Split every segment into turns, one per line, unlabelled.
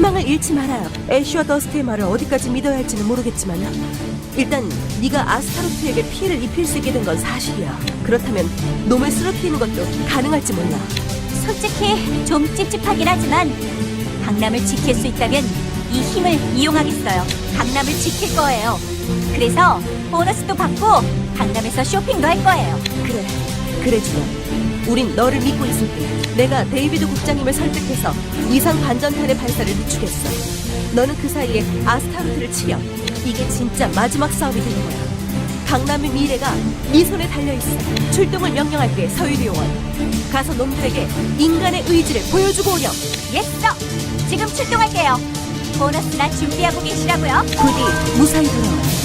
희망을 잃지 말아요. 애쉬와 더스트의 말을 어디까지 믿어야 할지는 모르겠지만 일단 네가 아스타로트에게 피해를 입힐 수 있게 된 건 사실이야. 그렇다면 놈을 쓰러뜨리는 것도 가능할지 몰라.
솔직히 좀 찝찝하긴 하지만 강남을 지킬 수 있다면 이 힘을 이용하겠어요. 강남을 지킬 거예요. 그래서 보너스도 받고 강남에서 쇼핑도 할 거예요.
그래, 그래 주마. 우린 너를 믿고 있을게. 내가 데이비드 국장님을 설득해서 이상 반전탄의 발사를 늦추겠어. 너는 그 사이에 아스타로트를 치려. 이게 진짜 마지막 싸움이 되는 거야. 강남의 미래가 네 손에 달려 있어. 출동을 명령할게, 서유리 요원. 가서 놈들에게 인간의 의지를 보여주고 오렴.
예스! 지금 출동할게요. 보너스나 준비하고 계시라고요.
부디 무사히 돌아와.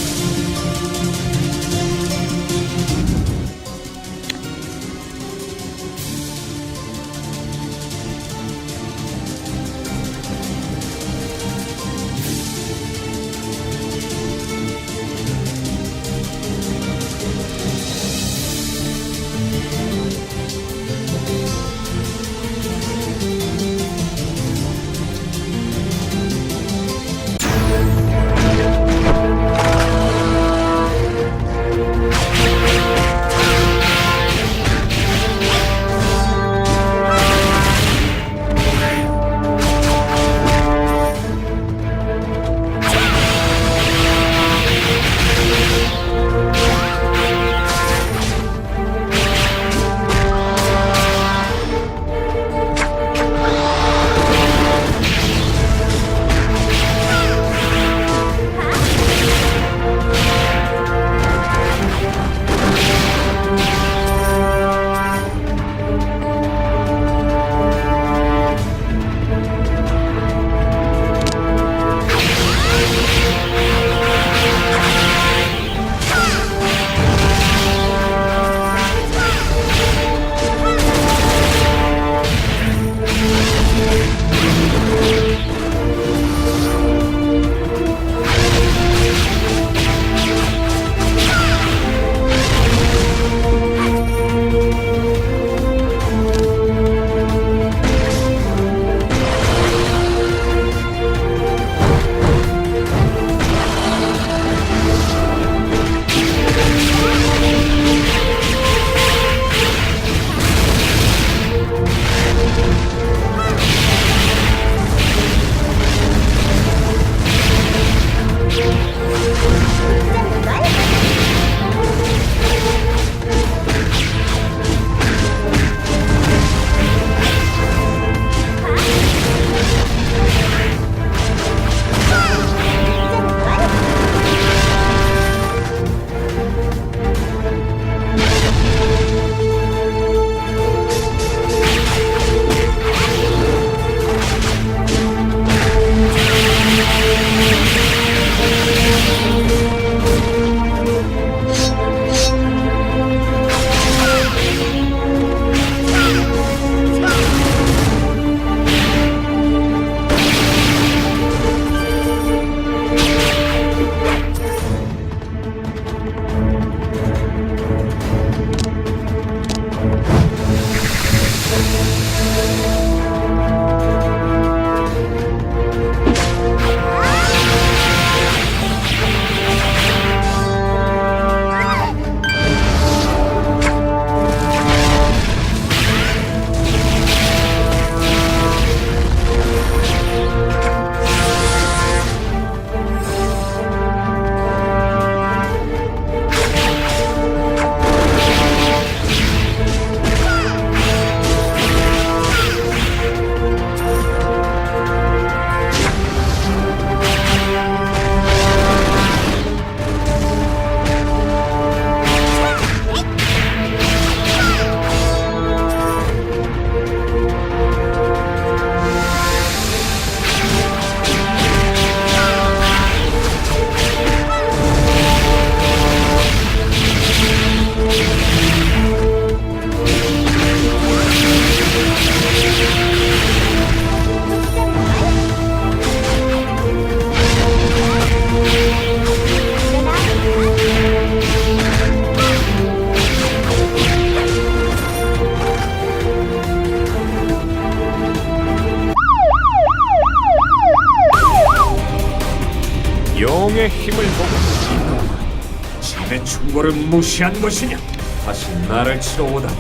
용의 힘을 보고 자네 충고를 무시한 것이냐? 다시 나를 치러 오다니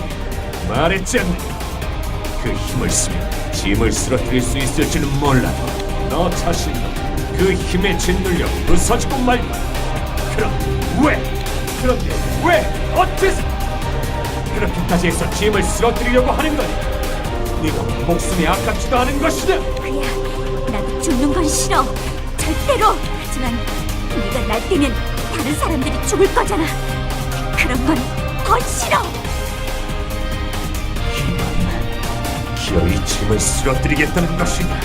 말했지 않느냐? 그 힘을 쓰면 짐을 쓰러뜨릴 수 있을지는 몰라도 너 자신도 그 힘에 짓눌려 부서지고 말고 그럼 왜? 그런데 왜? 어째서? 그렇게까지 해서 짐을 쓰러뜨리려고 하는 거냐? 네가 목숨이 아깝지도 않은 것이냐?
그야 나도 죽는 건 싫어 절대로 하지만 날 때면 다른 사람들이 죽을 거잖아. 그런 건 더 싫어.
이만 기어이 짐을 쓰러뜨리겠다는 것인가?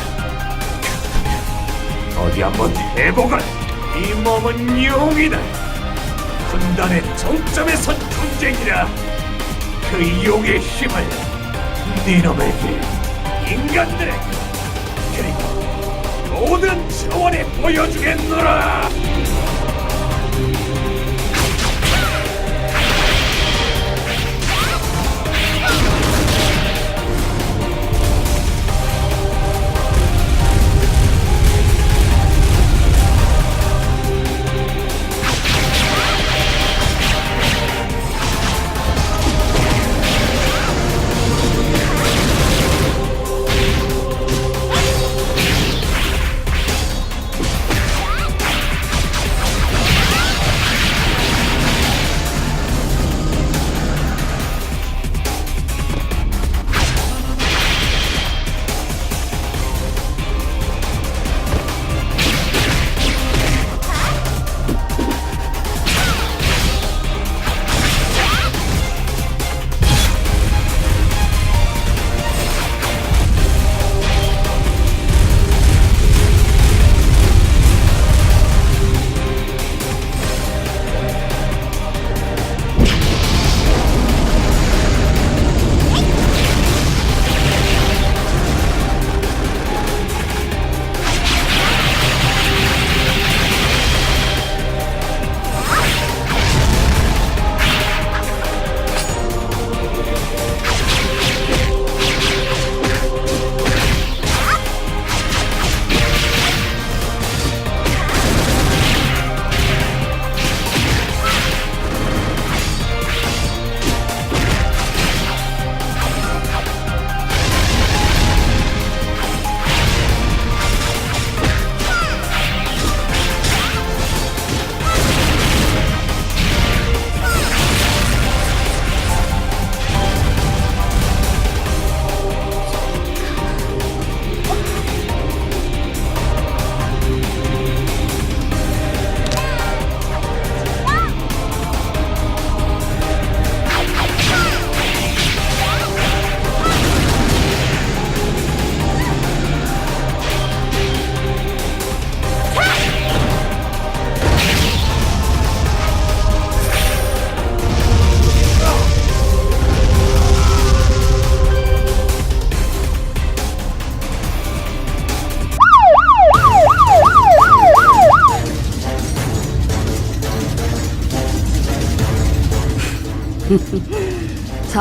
그렇다면 어디 한번 해보건 이 몸은 용이다. 분단의 정점에 선 경쟁이라. 그 용의 힘을 니놈에게 인간들에게 그리고 모든 차원에 보여주겠노라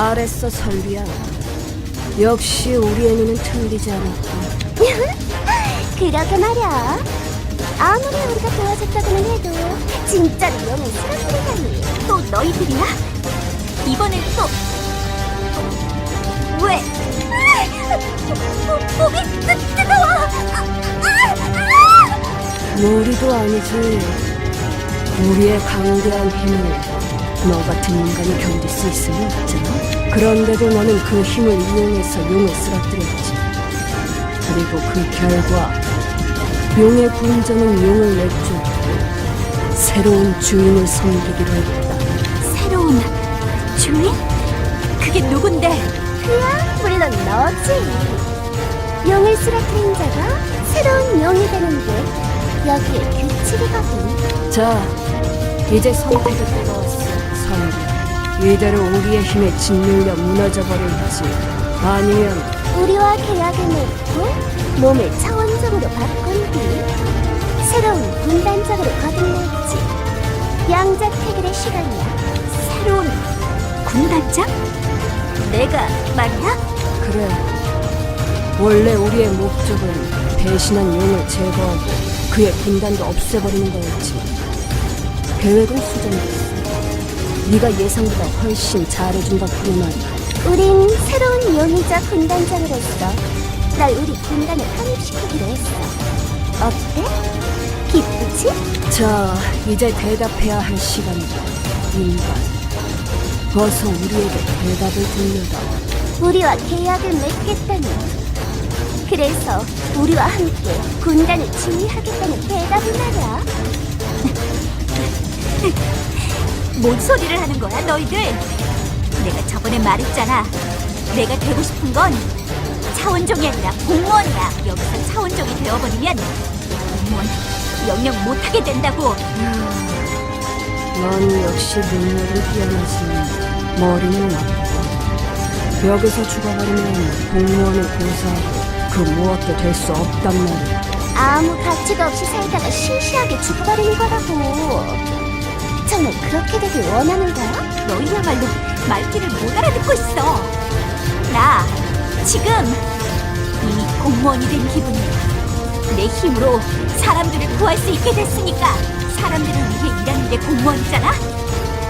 잘했어, 설비야. 역시 우리 애니는 틀리지 않았다.
그러게 말이야. 아무리 우리가 도와줬다고는 해도 진짜로 영을 쓰러뜨리다니.
또 너희들이야? 이번엔 또 왜? 목- 목이 뜨, 뜨거워
무리도 아니지. 우리의 강대한 힘을 너 같은 인간이 견딜 수 있으면 없잖아. 그런데도 너는 그 힘을 이용해서 용을 쓰러뜨렸지. 그리고 그 결과 용의 군정은 용을 내쫓고 새로운 주인을 섬기기로 했다.
새로운 주인? 그게 누군데?
그야 물론 너지. 용을 쓰러뜨린 자가 새로운 용이 되는 게 여기의 규칙이거든.
자, 이제 선택이 다가 선비. 이대로 우리의 힘에 짓눌려 무너져 버릴지, 아니면
우리와 계약을 맺고 몸을 차원적으로 바꾼 뒤 새로운 분단적으로 거듭날지. 양자택일의 시간이야.
새로운 군단장? 내가 말이야?
그래. 원래 우리의 목적은 배신한 용을 제거하고 그의 군단도 없애버리는 거였지만 계획은 수정됐어. 네가 예상보다 훨씬 잘해준다고 말이야.
우린 새로운 용의자 군단장으로서 널 우리 군단에 편입시키기로 했어. 어때? 기쁘지?
자, 이제 대답해야 할 시간이다. 인간. 어서 우리에게 대답을 들려다.
우리와 계약을 맺겠다니. 그래서 우리와 함께 군단을 지휘하겠다는 대답을 말이야.
뭔 소리를 하는 거야, 너희들? 내가 저번에 말했잖아. 내가 되고 싶은 건 차원종이 아니라 공무원이야. 여기서 차원종이 되어버리면 공무원 영영 못하게 된다고.
넌 역시 능력이 뛰어나지. 머리는 나쁘고. 여기서 죽어버리면 공무원을 고사하고 그 무엇도 될 수 없단 말이야.
아무 가치가 없이 살다가 시시하게 죽어버리는 거라고. 정말 그렇게 되길 원하는 거야?
너희야말로 말귀를 못 알아듣고 있어. 나 지금 이미 공무원이 된 기분이야. 내 힘으로 사람들을 구할 수 있게 됐으니까 사람들을 위해 일하는 게 공무원이잖아.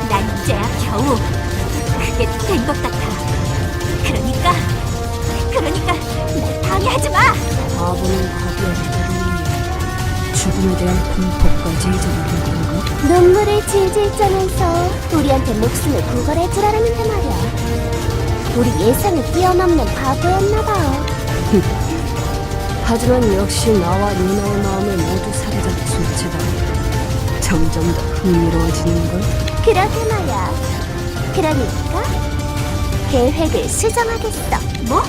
난 이제야 겨우 그게 된 것 같아. 그러니까 그러니까 날 방해하지 마.
바보는 없거든. 죽음에 대한 공포까지 잊어버린 건가?
눈물을 질질 짜면서 우리한테 목숨을 구걸해 주라는데 말이야. 우리 예상을 뛰어넘는 바보였나 봐.
하지만 역시 나와 누나의 마음을 모두 사로잡은 술체다. 점점 더 흥미로워지는걸?
그러게 말이야. 그러니까 계획을 수정하겠어.
뭐?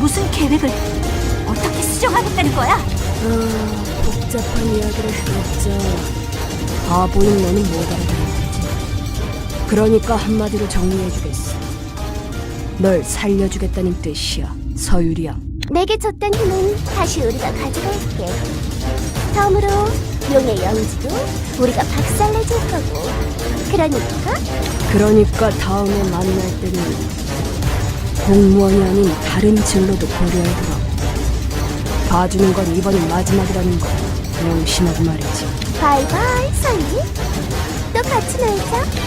무슨 계획을 어떻게 수정하겠다는 거야?
아, 복잡한 이야기를 해봤자 바보인 너는 못 알아듣겠지. 그러니까 한마디로 정리해주겠어. 널 살려주겠다는 뜻이야, 서유리 양.
내게 줬던 힘은 다시 우리가 가져갈게. 다음으로 용의 영지도 우리가 박살내줄 거고. 그러니까
그러니까 다음에 만날 때는 공무원이 아닌 다른 진로도 고려해보라. 봐주는 건 이번이 마지막이라는 거 명심하고 말이지.
바이바이 설리. 또 같이 놀자.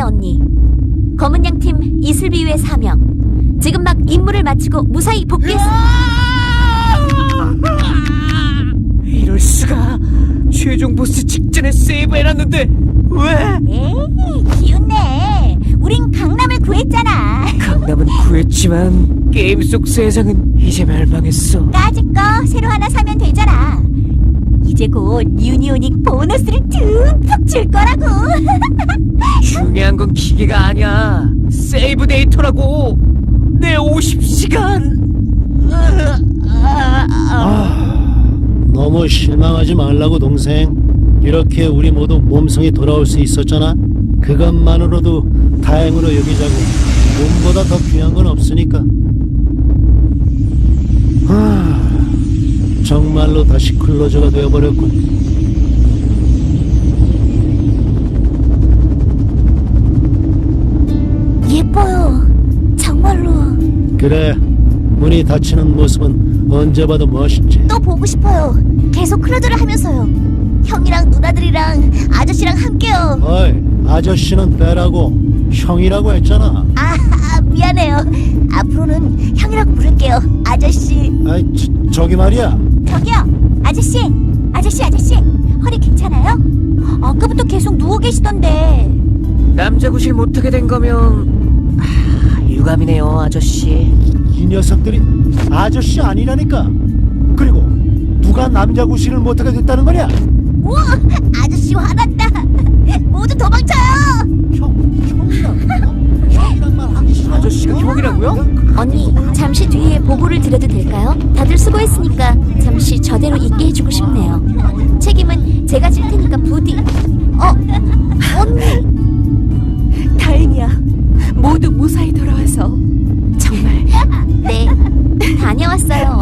언니. 검은 양팀 이슬비유의 사명. 지금 막 임무를 마치고 무사히 복귀했어.
이럴 수가 최종 보스 직전에 세이브해놨는데 왜?
에이, 기운내. 우린 강남을 구했잖아.
강남은 구했지만 게임 속 세상은 이제 멸망했어
까짓 거 새로 하나 사면 되잖아. 이제 곧 유니오닉 보너스를 듬뿍 줄 거라고.
중요한 건 기계가 아니야 세이브 데이터라고 내 50시간
너무 실망하지 말라고 동생. 이렇게 우리 모두 몸성이 돌아올 수 있었잖아. 그것만으로도 다행으로 여기자고. 몸보다 더 귀한 건 없으니까. 정말로 다시 클로저가 되어버렸군.
예뻐요. 정말로.
그래, 문이 닫히는 모습은 언제 봐도 멋있지.
또 보고 싶어요. 계속 클로즈를 하면서요. 형이랑 누나들이랑 아저씨랑 함께요.
어이, 아저씨는 빼라고 형이라고 했잖아.
아, 아, 미안해요. 앞으로는 형이라고 부를게요. 아저씨.
아이, 저, 저기 말이야.
저기요, 아저씨, 아저씨, 아저씨, 허리 괜찮아요? 아까부터 계속 누워 계시던데.
남자 구실 못하게 된 거면 아, 유감이네요 아저씨
이 녀석들이 아저씨 아니라니까. 그리고 누가 남자 구실을 못하게 됐다는 거냐?
우와, 아저씨 화났다. 모두 도망쳐요.
형, 형이랑 형이랑 말 하기 싫어.
아저씨가 형이라고요?
언니, 잠시 뒤에 보고를 드려도 될까요? 다들 수고했으니까 잠시 저대로 있게 해주고 싶네요. 책임은 제가 질 테니까 부디. 어, 언니.
다행이야. 모두 무사히 돌아와서 정말
네, 다녀왔어요,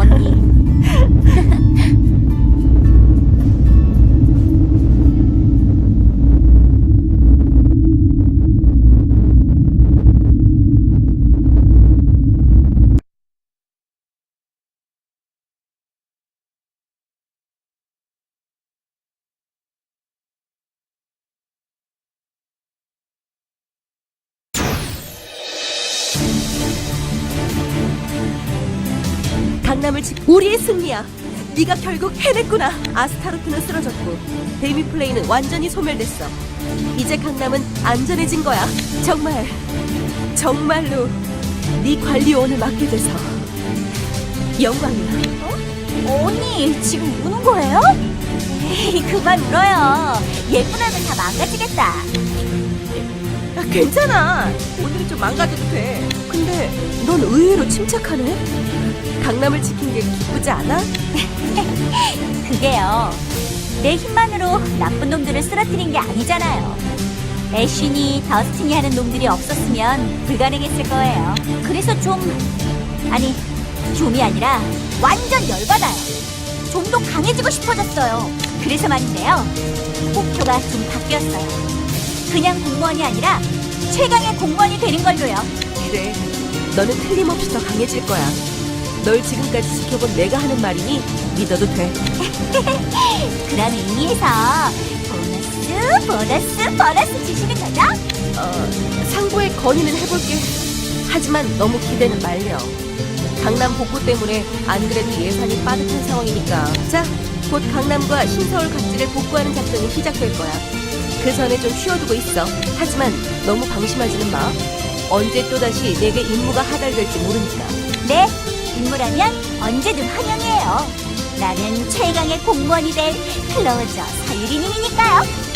강남을 지 우리의 승리야. 네가 결국 해냈구나. 아스타로트는 쓰러졌고 데미 플레이는 완전히 소멸됐어. 이제 강남은 안전해진 거야. 정말 정말로 네 관리원을 맡게 돼서 영광이야.
언니, 지금 우는 거예요? 에이, 그만 울어요. 예쁜 얼굴 다 망가지겠다.
야, 괜찮아. 오늘은 좀 망가져도 돼. 근데 넌 의외로 침착하네. 강남을 지킨 게 기쁘지 않아?
그게요. 내 힘만으로 나쁜 놈들을 쓰러뜨린 게 아니잖아요. 애쉬니, 더스틴이 하는 놈들이 없었으면 불가능했을 거예요. 그래서 좀, 아니, 좀이 아니라 완전 열받아요. 좀 더 강해지고 싶어졌어요. 그래서 말인데요. 목표가 좀 바뀌었어요. 그냥 공무원이 아니라 최강의 공무원이 되는 걸로요.
그래. 너는 틀림없이 더 강해질 거야. 널 지금까지 지켜본 내가 하는 말이니 믿어도 돼.
그런 의미에서 보너스, 보너스, 보너스 주시는 거죠?
어, 상부의 건의는 해볼게. 하지만 너무 기대는 말려. 강남 복구 때문에 안 그래도 예산이 빠듯한 상황이니까. 자, 곧 강남과 신서울 각지를 복구하는 작전이 시작될 거야. 그 전에 좀 쉬어두고 있어. 하지만 너무 방심하지는 마. 언제 또다시 내게 임무가 하달될지 모르니까.
네, 임무라면 언제든 환영이에요. 나는 최강의 공무원이 될 클로저 서유리님이니까요.